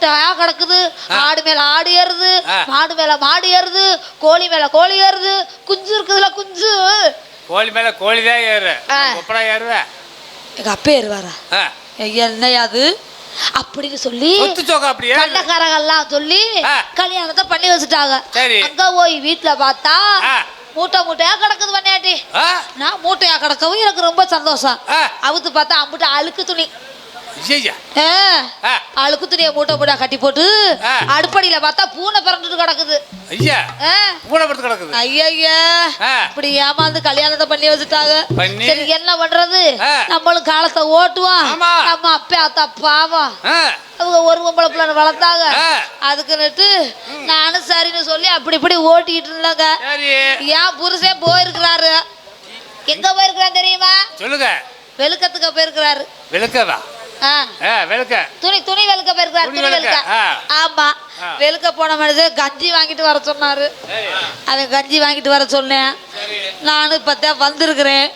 மூட்டையா கிடக்குது ஆடு மேல ஆடு ஏறுது. மாடு மேல மாடு ஏறுது கோழி மேல கோழி ஏறுது குஞ்சு இருக்குதுல குஞ்சு கோழி மேல கோழி தான் ஏறு ஆ. கொப்படா ஏறுவேன் எங்க அப்பா ஏறுவாரா. என்னையா அது அப்படின்னு சொல்லி சொத்து சோக்கா அப்படியே கள்ளக்காரங்கெல்லாம் சொல்லி. கல்யாணத்தை பண்ணி வச்சுட்டாங்க. அங்க போய் வீட்டுல பார்த்தா. மூட்டை மூட்டையா கிடக்குது பண்ணாட்டி ஆ நான் மூட்டையா கிடக்கவும் எனக்கு ரொம்ப சந்தோஷம். அவுத்து பார்த்தா அம்புட்டு அழுக்கு துணி. அழுக்கு துணியை மூட்டை மூட்டை கட்டி போட்டு. அடுப்படியில பார்த்தா பூனை பிறந்துட்டு கிடக்குது. ஐயா. பூனை படுத்து கிடக்குது. ஐயய்யா ஆ. இப்படி ஏமாந்து கல்யாணத்தை பண்ணி வச்சுட்டாங்க? சரி என்ன பண்றது. நம்மளும் காலத்தை ஓட்டுவோம். ஆமா. நம்ம அப்பா அத்தா பாவம். அவங்க ஒரு பொம்பளை பிள்ளை வளர்த்தாங்க. அதுக்குன்னுட்டு நானும் சரின்னு சொல்லி அப்படி இப்படி ஓட்டிக்கிட்டு இருந்தேங்க. ஏன் புருஷன் போயிருக்கிறாரு. எங்க போயிருக்கிறான் தெரியுமா? சொல்லுங்க. வெளுக்கத்துக்கு போயிருக்கிறாரு. ஆ விளக்க. துணி துணி வெளுக்க போயிருக்கிறாரு துணி வெளுக்க. ஆமா. வெளுக்க போன மனுஷன் கஞ்சி வாங்கிட்டு வர சொன்னாரு. அவன் கஞ்சி வாங்கிட்டு வர சொன்னேன். நானும் இப்பதான் வந்திருக்கிறேன்.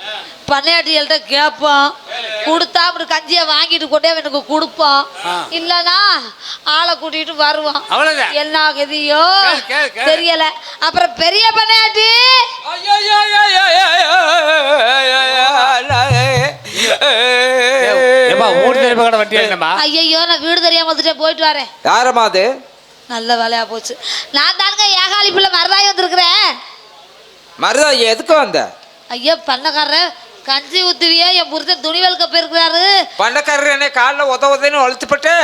பண்ணையாட்டிகள்கிட்ட கேட்போம். கொடுத்தா அப்படி கஞ்சியை வாங்கிட்டு கொண்டே அவனுக்கு கொடுப்போம். ஆ. இல்லைன்னா ஆளை கூட்டிட்டு வருவோம். என்ன கதியோ. தெரியல. அப்புறம் பெரிய பண்ணையாட்டி ஏப்பா ஊர் தெரியுமா கடை வட்டி என்னம்மா ஐயையோ நான் வீடு தெரியாம வந்துட்டேன் போயிட்டு வரேன். யாரம்மா அது? நல்ல வேலையா போச்சு. நான் தானுங்க ஏகாலி பிள்ளை மரதாய் வந்திருக்கிறேன். மருதா எதுக்கு வந்த? ஐயோ பண்ணக்காரர். கஞ்சி ஊத்துவியே என் புருஷன் துணி வெளுக்க போயிருக்கிறாரு. பண்ணக்காரர் என்ன காலில் உத உதன்னு ஒழிச்சுப்பட்டு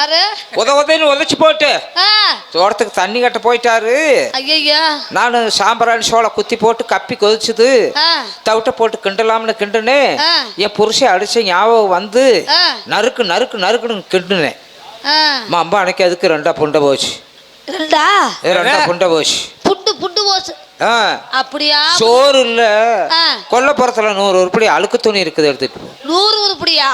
அரு உத உதன்னு உதச்சு போட்டு. ஆ. தோட்டத்துக்கு தண்ணி கட்ட போயிட்டாரு. ஐயய்யா நான் சாம்பிராணி சோளை குத்தி போட்டு கப்பி கொதிச்சுது. தவிட்ட போட்டு கிண்டலாம்னு கிண்டுனே. என் புருஷன் அடிச்ச ஞாபகம் வந்து நறுக்கு நறுக்கு நறுக்குன்னு கிண்டுனேன் அம்மா அம்பா அன்னைக்கு அதுக்கு ரெண்டா புண்டை போச்சு. ரெண்டா ரெண்டா? புண்டை போச்சு. புட்டு புட்டு போச்சு. ஆ. அப்படியா? சோறு இல்ல. கொல்லப்புறத்துல நூறு உருப்படி அழுக்கு துணி இருக்குது எடுத்துட்டு. நூறு உருப்படியா.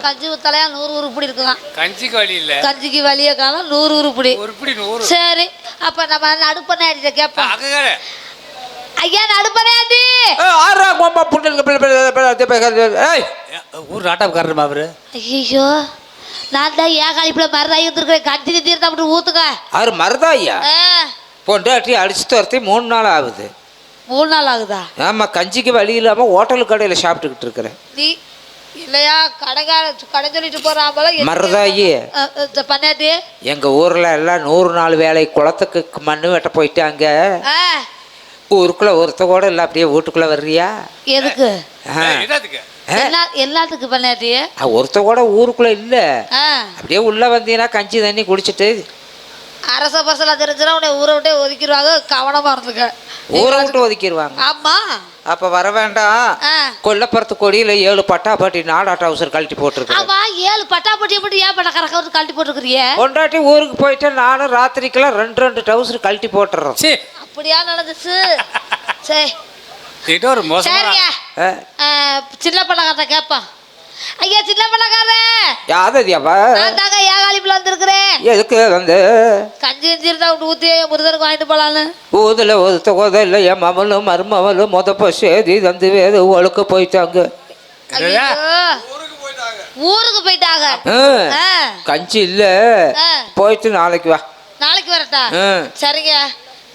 கஞ்சி ஊத்தலையா? நூறு உருப்படி இருக்குதான். கஞ்சிக்கு வழி இல்ல. கஞ்சிக்கு வலிய காலம் நூறு உருப்படி உருப்படி நூறு. சரி. அப்ப நம்ம நடுப்பண்ணாடிட்ட கேட்போம் அக்கா ஐயா நடுப்பண்ணாடி ஆறா கோம்பா பிள்ளை ஏய். ஊர் நாட்டாக்காரமா அவரு? ஐயோ நான் தான் ஏன் கழிப்புல மருதாகி வந்திருக்கிறேன். கஞ்சி கஞ்சி இருந்தா அப்படி ஊத்துக்க. அவர் மருதாய்யா? ஆ, பொண்டாட்டி அடிச்சு துரத்தி மூணு நாள் ஆகுது. மூணு நாள் ஆகுதா? ஆமா கஞ்சிக்கு வழி இல்லாம ஹோட்டல் கடையில சாப்பிட்டுக்கிட்டு இருக்கிறேன். நீ இல்லையா கடைக்கார கடை சொல்லிட்டு போறான் போல மருதாயி. பண்ணாட்டி? எங்க ஊர்ல எல்லாம் நூறு நாள் வேலை குளத்துக்கு மண்ணு வெட்ட போயிட்டாங்க. ஊருக்குள்ள ஒருத்த கூட இல்லை அப்படியே வீட்டுக்குள்ள வர்றியா? எதுக்கு? எல்லாத்துக்கு பண்ணாட்டி? ஆ, ஒருத்த கூட ஊருக்குள்ள இல்ல. ஆ. அப்படியே உள்ள வந்தீங்கன்னா கஞ்சி தண்ணி குடிச்சிட்டு அரச பசல தெரிஞ்சுனா உன்னை ஊரை விட்டே ஒதுக்கிடுவாங்க. கவனமா இருந்துக்க. ஊரை விட்டு ஒதுக்கிடுவாங்க. ஆமா. அப்ப வர வேண்டாம் ஆ. கொல்லப்புறத்து கொடியில ஏழு பட்டாப்பாட்டி நாடாட்ட அவசரம் கழட்டி போட்டிருக்கேன் ஆமா ஏழு பட்டாப்பட்டியை மட்டும் ஏன் பண்ண கறக்க வந்து கழட்டி போட்டுக்கிறியே கொண்டாட்டி ஊருக்கு போயிட்டு நானும் ராத்திரிக்கெல்லாம் ரெண்டு ரெண்டு டவுசர் கழட்டி போட்டுறோம். சே அப்படியா நடந்துச்சு? சரி இது ஒரு ஆ, சின்ன பணக்காரத்தை கேட்பான் ஐயா சின்ன பணக்காரன் யாததியாவா நான் தாங்க ஏகாலிப்புல வந்திருக்கிறேன்? எதுக்கு வந்து? கஞ்சி கஞ்சி இருந்தா விட்டு ஊத்தி என் முருதனுக்கு வாங்கிட்டு போலான்னு. ஊதுல ஒருத்த கோதல்ல என் மவளும் மருமவளும் மொதப்ப சேதி தந்து வேறு ஒழுக்க போயிட்டாங்க. ஊருக்கு போயிட்டாங்க. கஞ்சி இல்ல. போயிட்டு நாளைக்கு வா. நாளைக்கு வரட்டா. சரிங்க.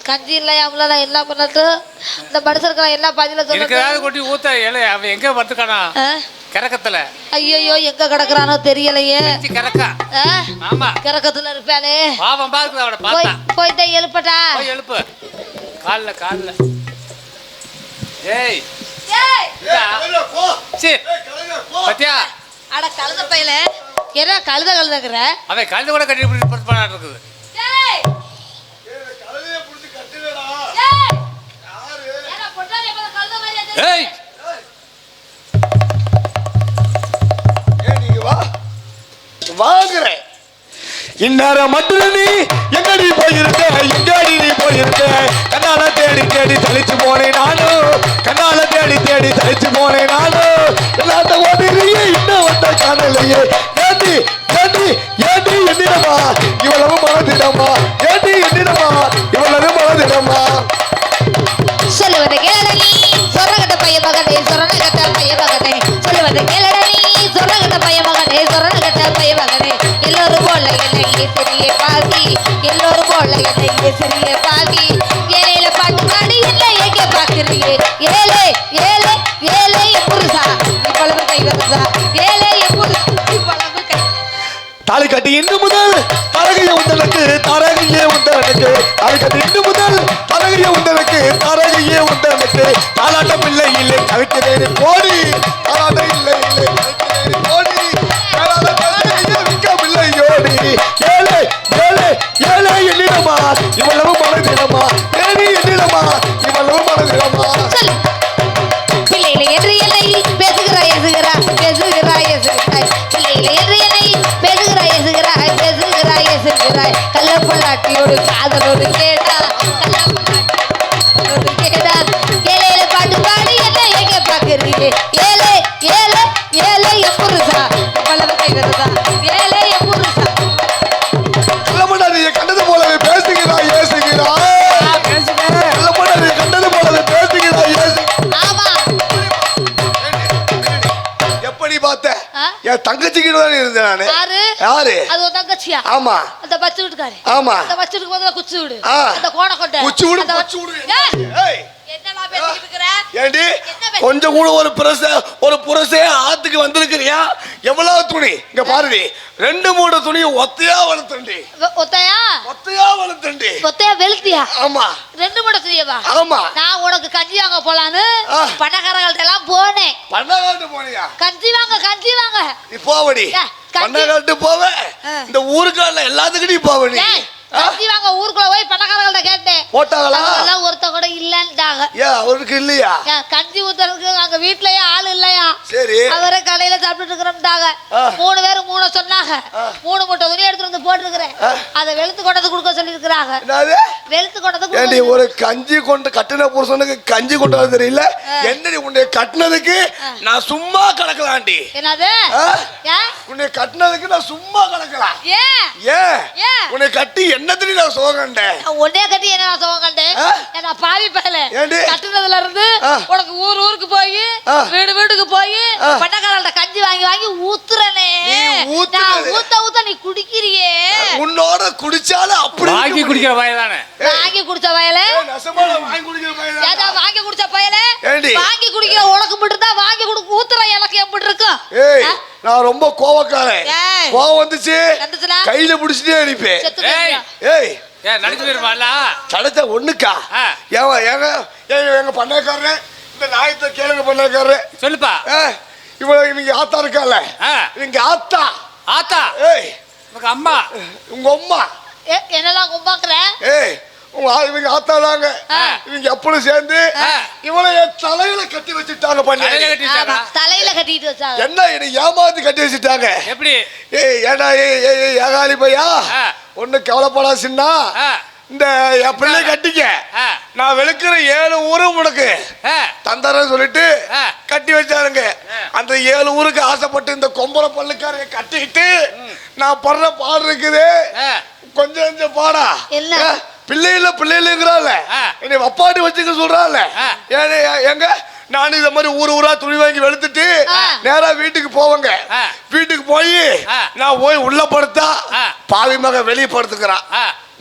கஞ்சி இல்லையாமல நான் என்ன பண்ணட்டு இந்த மனுஷனுக்கு நான் என்ன பதில சொல்றது கொட்டி ஊத்த ஏழை அவன் எங்க படுத்துக்கானா கிறக்கத்துல. ஐயோ எங்க கிடக்குறானோ தெரியலையே. ஆ, ஆமா. கிறக்கத்துல இருப்பானே பாவம் பாக்குது அவனை போய் பார்த்தா. போயிட்டே எழுப்பட்டா. போய் எழுப்பு. கால்ல கால்ல. ஏய். பத்தியா? அட கழுத பையல. என்ன கழுத கழுதங்கிற? அவன் கழுது கூட கட்டி பண்ணாட்டு இருக்குது. ஏய், வா. வாங்குறேன். இந்நேரம் மட்டும் நீ எங்கடி போயிருக்க? எங்கடி நீ போயிருக்க? கண்ணால தேடி தேடி தலிச்சு போனேன் நானும் கண்ணால தேடி தேடி தலிச்சு போனேன் நானும் எல்லாத்த ஓடிறியே இன்னும் வந்த காணலையே. ஏண்டி ஏண்டி ஏண்டி என்னிடமா? இவ்வளவு மனதிடமா? ஏண்டி என்னிடமா? இவ்வளவு மனதிடமா? சொல்லுவதை கேளடா. சொரகட்ட பைய மகனே சொரணகட்ட பைய மகனே சொல்லுவதை கேளடா. நீ பைய மகனே சொரணகட்ட பைய மகனே. எல்லோரும் போல என்னை சிறிய பாவி எல்லோரும் போல என்னை சிறிய பாவி ஏழையில பாட்டு பாடி என்ன எங்க பாக்குறீங்க ஏழை ஏழை ஏழை புருஷா இவ்வளவு கை வருதா ஏழை தாலி கட்டி இன்று முதல் தரகைய உண்டனுக்கு தரகையே உண்டனுக்கு தாலி கட்டி இன்று முதல் தரகைய உண்டனுக்கு தரகையே உண்டனுக்கு தாலாட்டம் இல்லை இல்லை கவிக்கிறேன் போடி தாலாட்டம் இல்லை இல்லை கவிக்கிறேன் என்னிடமா இவ்வளவு மனதிடமா தேவி என்னிடமா இவ்வளவு மனதிடமா சொல்லு. பிள்ளைகளை என்று என்னை பேசுகிறாய் எசுகிறாய் பேசுகிறாய் எசுகிறாய் பிள்ளைகளை என்று என்னை பேசுகிறாய் எசுகிறாய் பேசுகிறாய் எசுகிறாய் காதலோடு தங்கச்சியா ஆமா. அந்த பச்சை வீட்டுக்காரு ஆமா. அந்த பச்சை வீட்டுக்கு முதல்ல குச்சி விடு. அந்த கோண கொட்டை குச்சி விடு குச்சி விடு. என்னடா இருக்கிற? ஏண்டி? கொஞ்சம் கூட ஒரு புரச ஒரு புரசே ஆத்துக்கு வந்திருக்கிறியா? எவ்வளவு துணி? இங்க பாருடி. ரெண்டு மூணு துணி ஒத்தையா வளர்த்துண்டி. ஒத்தையா? ஒத்தையா வளர்த்துண்டி. ஒத்தையா வெளுத்தியா? ஆமா. ரெண்டு மூணு தெரியவா ஆமா. நான் உனக்கு கஞ்சி வாங்க போலான்னு. பணக்காரங்கள்ட்ட எல்லாம் போனேன். பண்ணகாட்டு போனியா? கஞ்சி வாங்க கஞ்சி வாங்க. நீ போவடி. பண்ணகாட்டு போவ. இந்த ஊருக்கால எல்லாத்துக்கும் நீ. போவ நீ வாங்க ஊருக்குள்ள போய் பணக்காரங்கள்ட்ட கேட்டேன். போட்டாங்களா? அதெல்லாம் ஒருத்த கூட இல்லன்ட்டாங்க. ஏன் அவருக்கு இல்லையா? கஞ்சி ஊத்துறதுக்கு அங்க வீட்லயே ஆள் இல்லையா? சரி. அவரே கடையில சாப்பிட்டு இருக்கிறோம்ட்டாங்க. மூணு பேரும் மூணு சொன்னாங்க. மூணு மூட்டை துணி எடுத்துட்டு வந்து போட்டுருக்கிறேன். அதை வெளுத்து கொண்டது கொடுக்க சொல்லி இருக்கிறாங்க என்னது? வெளுத்து கொண்டது ஏண்டி ஒரு கஞ்சி கொண்டு கட்டின புருஷனுக்கு கஞ்சி கொண்டு வர தெரியல என்னடி உன்னை கட்டினதுக்கு? நான் சும்மா கிடக்கலாண்டி. என்னது? உன்னை கட்டினதுக்கு நான் சும்மா கிடக்கலாம் ஏன்? உன்னை கட்டி என்னத்திரி நான் சோகண்டேன் ஒன்னே கட்டி என்ன சோகம் கண்டேன் ஆ? ஏன்னா பாவி பயல ஏண்டி? கட்டுனதுல இருந்து. உனக்கு ஊர் ஊருக்கு போய். வீடு வீட்டுக்கு போய் ஆ. பட்டக்காரல்ட்ட கஞ்சி வாங்கி வாங்கி ஊத்துறனே. நான் ஊத்த ஊத்த நீ குடிக்கிறியே உன்னோட குடிச்சாலும் அப்படி வாங்கி குடிக்கிற வயதானே. வாங்கி குடிச்ச வயல வாங்கி குடிக்கிற ஏதா வாங்கி குடிச்ச பயல? வாங்கி குடிக்கிற உனக்கு மட்டும் தான் வாங்கி குடு ஊத்துற எனக்கு எப்படி இருக்கும்? நான் ரொம்ப கோவக்காரன். கோவம் வந்துச்சு? கையில பிடிச்சிட்டே அடிப்பேன் ஏய். கிடைச்ச ஒண்ணுக்கா? ஆ. ஏங்க எங்க பண்ணக்காரன் இந்த நாயத்தை கேளுங்க பண்ணக்காரன் சொல்லுப்பா. இவ்வளவு இவங்க ஆத்தா இருக்கால. ஆ. இவங்க ஆத்தா. ஆத்தா? ஏய். உனக்கு அம்மா. உங்க அம்மா. ஏ, என்னெல்லாம் கும்பாக்குற ஏய் உங்க இவங்க ஆத்தா தாங்க ஆ. இவங்க எப்பளும் சேர்ந்து. இவளை தலையில கட்டி வச்சுட்டாங்க பண்ணி தலையில கட்டிட்டு வச்சாங்க. என்ன ஏமாத்தி கட்டி வச்சுட்டாங்க? எப்படி? ஏய் ஏடா ஏய் ஏய் ஏகாலி பையா. ஒண்ணு கவலைப்படா சின்னா. இந்த என் பிள்ளை கட்டிக்க. நான் வெளுக்கிற ஏழு ஊரும் உனக்கு தந்தரன்னு சொல்லிட்டு. கட்டி வச்சாருங்க. அந்த ஏழு ஊருக்கு ஆசைப்பட்டு இந்த கொம்பளை பல்லுக்காரைய கட்டிட்டு நான் படுற பாடு இருக்குது. கொஞ்சம் கொஞ்சம் பாடா. பிள்ளைகள பிள்ளைகளுங்கிறாள். என்னை வப்பாட்டி வச்சுக்க சொல்றாள். எங்க நான் இந்த மாதிரி ஊர் ஊரா துணி வாங்கி வெளுத்துட்டு. நேரா வீட்டுக்கு போவங்க. வீட்டுக்கு போய். நான் போய் உள்ள படுத்தா. பாவி மக வெளியே படுத்துக்கிறான்.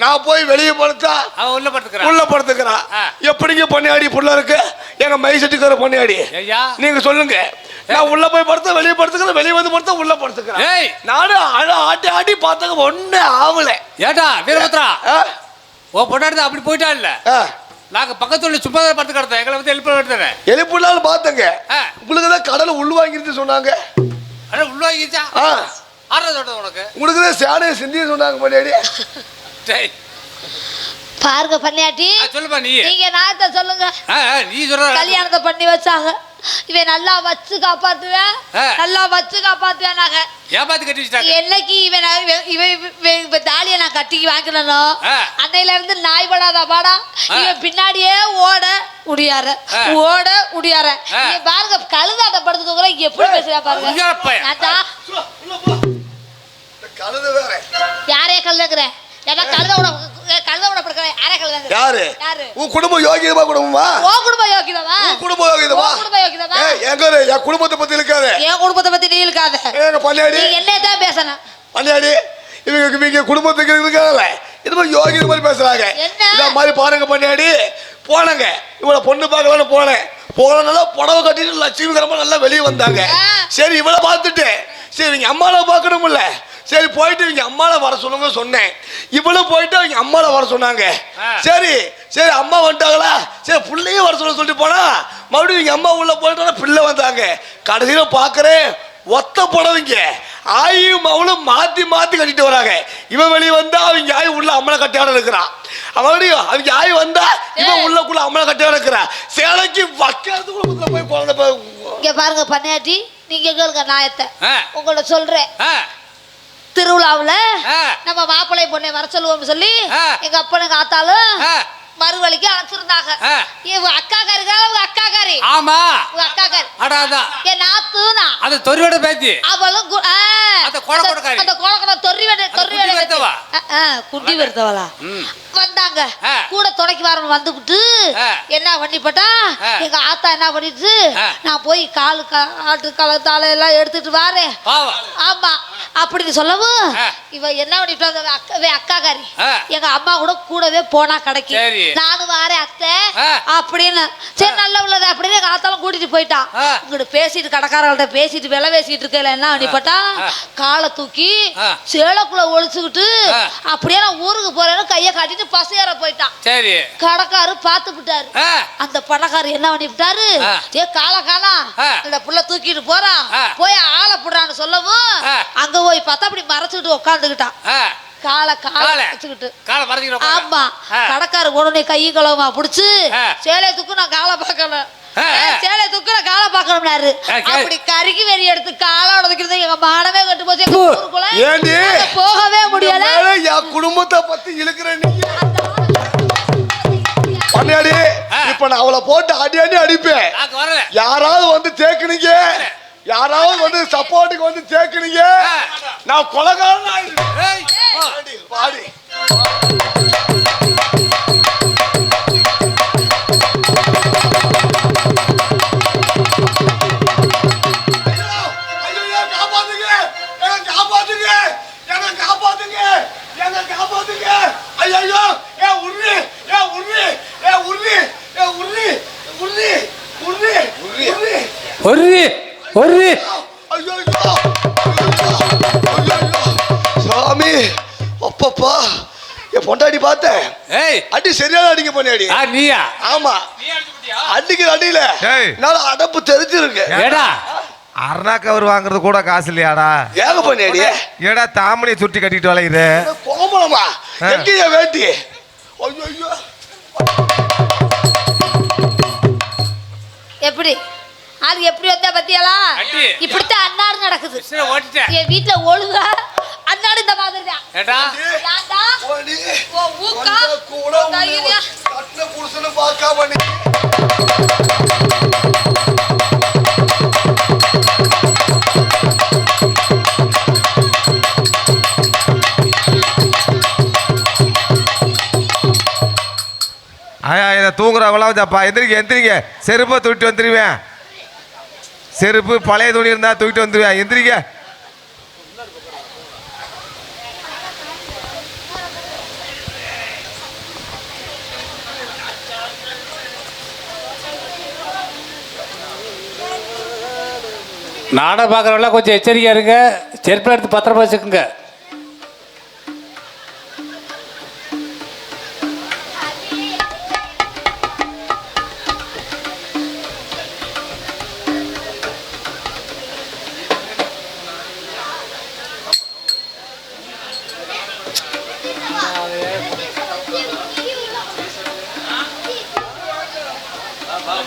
நான் போய் வெளியே படுத்தா உள்ள படுத்துக்கிறான் உள்ள படுத்துக்கிறான். எப்படிங்க பொன்னாடி புள்ள இருக்கு? எங்க மை செட்டுக்கிற பொன்னாடி ஐயா. நீங்க சொல்லுங்க. நான் உள்ள போய் படுத்தா வெளியே படுத்துக்கிறேன் வெளியே வந்து படுத்தா உள்ள படுத்துக்கிறேன் நானும் ஆட்டி ஆட்டி பார்த்தாங்க ஒண்ணு ஆவல ஏட்டா வீரபத்ரா? ஓ பொண்டாடி அப்படி போயிட்டா இல்ல. நாங்க பக்கத்துல உள்ள சும்மா தான் படுத்து கிடந்தோம். எங்களை வந்து எழுப்ப எடுத்தேன் எழுப்புனாலும் பார்த்தங்க. உங்களுக்கு தான் கடலை உள் வாங்கிட்டு சொன்னாங்க. அட உள்வாங்கிச்சா ஆ, ஆறத சொல்றது உனக்கு. உங்களுக்கு தான் சேனையை சிந்திய சொன்னாங்க முன்னாடி டேய். பாருங்க பண்ணியாட்டி சொல்லுப்பா நீ. நீங்க நாயத்தை சொல்லுங்க. நீ சொல்ற. கல்யாணத்தை பண்ணி வச்சாங்க. இவன் நல்லா வச்சு காப்பாத்துவேன். நல்லா வச்சு காப்பாத்துவேன் நாங்க ஏமாத்தி கட்டி வச்சுட்டாங்க? என்னைக்கு இவன் இவன் இவன் தாலியை நான் கட்டி வாங்கினோ. அன்னையில இருந்து நாய் படாதா பாடா. இவன் பின்னாடியே ஓட ஆ. ஓட. நீ பாருங்க கழுதாட்ட படுத்து தூக்குற எப்படி பேசுறா பாருங்க. கழுதை யாரே கழுதுங்கிற ஏன்னா படுக்கிற யாரே கழுதுங்கிற யாரு? யாரு? உன் குடும்பம் யோகியமா குடும்பமா? உன் குடும்பம் யோகியமா உன் குடும்ப யோகிதவா ஏய், எங்க இரு, என் குடும்பத்தை பத்தி இருக்காது. என் குடும்பத்தை பத்தி நீ இருக்காத. எங்க பள்ளியாடி? என்னதான் பேசணும். பள்ளியாடி? இவங்க இவங்க குடும்பத்துக்கு இருக்காங்கல்ல. இது மாதிரி யோகி இது மாதிரி பேசுறாங்க? இத மாதிரி பாருங்க பண்ணாடி போனங்க. இவளை பொண்ணு பார்க்கலான்னு போனேன். போனனால புடவை கட்டிட்டு லட்சுமிகரமா நல்லா வெளியே வந்தாங்க. சரி இவளை பார்த்துட்டு சரி இவங்க அம்மாவை பார்க்கணும்ல சரி போயிட்டு இவங்க அம்மாவை வர சொல்லுங்க சொன்னேன். இவளும் போயிட்டு அவங்க அம்மாவை வர சொன்னாங்க. சரி சரி அம்மா வந்துட்டாங்களா? சரி பிள்ளையும் வர சொல்ல சொல்லிட்டு போனா மறுபடியும் இவங்க அம்மா உள்ள போயிட்டோன்னா பிள்ளை வந்தாங்க. கடைசியில பார்க்கறேன் ஒத்த புடவைங்க. ஆயும் அவளும் மாத்தி மாத்தி கட்டிட்டு வராங்க. இவன் வெளியே வந்தா அவங்க ஆய் உள்ள அம்மனை கட்டியாட இருக்கிறான் மறுபடியும் அவங்க ஆய் வந்தா இவன் உள்ளக்குள்ள அம்மனை கட்டியாட இருக்கிறான் சேலைக்கு வைக்கிறதுக்குள்ள போய் குழந்தை இங்க பாருங்க பண்ணாட்டி நீங்க கேளுங்க நாயத்தை ஆ. உங்கள்ட்ட சொல்றேன். திருவிழாவுல. நம்ம மாப்பிள்ளை பொண்ணை வர சொல்லுவோம் சொல்லி. எங்க அப்பனுக்கு ஆத்தாலும். மறுவழிக்கு அழைச்சிருந்தாங்க. இவங்க அக்காக்காரி அவங்க அக்காக்காரி ஆமா உங்க அக்காக்காரி அடா அதான் என் நாத்துனா அது தொரியோட பேத்தி அவளும் அந்த கோலக்கோடக்காரி. அந்த கோலக்கோட தொறி வேட தொறி குட்டி வருத்தவளா. வந்தாங்க. கூட துணைக்கு வரணும் வந்துவிட்டு ஆ. என்ன பண்ணிப்பட்டா. எங்க ஆத்தா என்ன பண்ணிட்டு. நான் போய் காலு ஆட்டு கால தாளை எல்லாம் எடுத்துட்டு வாரேன் ஆமா அப்படின்னு சொல்லவும். இவ என்ன பண்ணிட்டு அக்கவே அக்காக்காரி. எங்க அம்மா கூட கூடவே போனா கடைக்கு சரி. நானும் வாரேன் அத்தை. அப்படின்னு சரி நல்ல உள்ளது அப்படின்னு எங்க ஆத்தாலும் கூட்டிட்டு போயிட்டான். இங்கிட்டு பேசிட்டு கடைக்காரங்கள்ட்ட பேசிட்டு விலை பேசிட்டு இருக்கையில என்ன பண்ணிப்பட்டா. காலை தூக்கி. சேலக்குள்ள ஒழிச்சுக்கிட்டு. அப்படியே நான் ஊருக்கு போறேன்னு கையை காட்டிட்டு பஸ் ஏற போயிட்டான் சரி கடைக்காரு பார்த்து விட்டாரு அந்த பணக்காரர் என்ன பண்ணி விட்டாரு ஆ. ஏ கால காலா ஆ. இந்த புள்ள தூக்கிட்டு போறான். போய் ஆளை புடுறான்னு சொல்லவும். அங்க போய் பார்த்தா அப்படி மறைச்சுக்கிட்டு உட்காந்துக்கிட்டான் காலை காலை. வச்சுக்கிட்டு காலை மறைச்சிக்கிட்டு உட்காரு. ஆமா. கடைக்காரு உடனே கை கலவமா புடிச்சு ஆ. சேலை தூக்கு நான் காலை பார்க்கல சேலை தூக்கு நான் காலை கே- அப்படி கருகி வெறி எடுத்து காலை உடதுக்கிறது எங்க மானமே கட்டு போச்சு. எங்க பூ. ஊருக்குள்ள ஏண்டி? நாங்க போகவே முடியல. என் குடும்பத்தை பத்தி இழுக்கிற நீ. பண்ணாடி. இப்ப நான் அவளை போட்டு அடி அடி அடிப்பேன். நாங்க யாராவது வந்து தேக்குனீங்க? யாராவது வந்து சப்போர்ட்டுக்கு வந்து தேக்குனீங்க. நான் கொலகாரன் ஆயிடுவேன். அடி சரியான அடிக்க ஆ நீயா? ஆமா. அடிக்கிற அடியில ஏய். என்னால அடப்பு தெரிஞ்சிருக்கு. ஏடா? அருணா கவர் வாங்குறது கூட காசு இல்லையாடா? ஏக பொண்டாடி ஏடா தாமணியை சுட்டி கட்டிட்டு வளையுது? கோமலமா. எங்கேயா வேட்டி? ஐயோ ஐயோ. எப்படி? ஆளு எப்படி வந்தா பத்தியலா அடி. இப்படித்தான் அன்னாடு நடக்குது. என் வீட்டுல ஒழுங்கா அன்னாடு இந்த மாதிரி தான். தூங்குறவங்களாம் அப்பா. எந்திரிக்க எந்திரிங்க. செருப்பை தூக்கிட்டு வந்துருவேன். செருப்பு பழைய துணி இருந்தா தூக்கிட்டு வந்துருவேன் எந்திரிக்க நாடகம் பார்க்குறவங்களாம் கொஞ்சம் எச்சரிக்கையாக இருங்க. செருப்பில் எடுத்து பத்திரமா வச்சுக்கோங்க.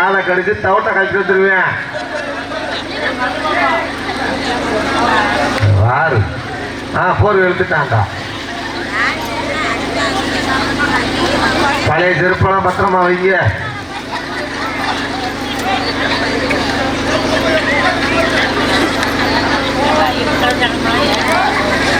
காலை கடிச்சு தவட்டை கழிச்சு வந்துருவேன் வாரு. ஆ போர் எழுத்துட்டாண்டா பழைய செருப்பெல்லாம் பத்திரமா வைங்க. தூக்கி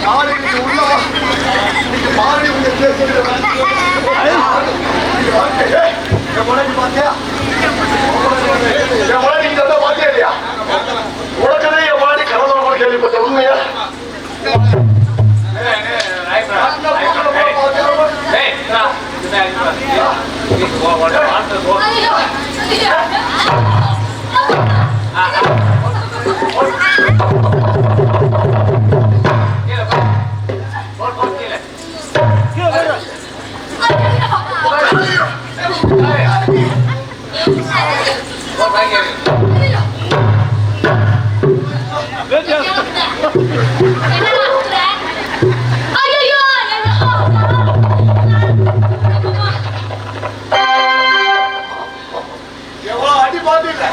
பாவாடி நீ உள்ள வா. நீங்க பாவாடி உள்ள பேசுறது. பாத்தியா? என் முன்னாடி நீங்க பாத்தியா இல்லையா? உனக்குதான் என் கேள்விப்பட்ட உண்மையா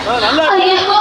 பாத்துட்டேன் ஐயோ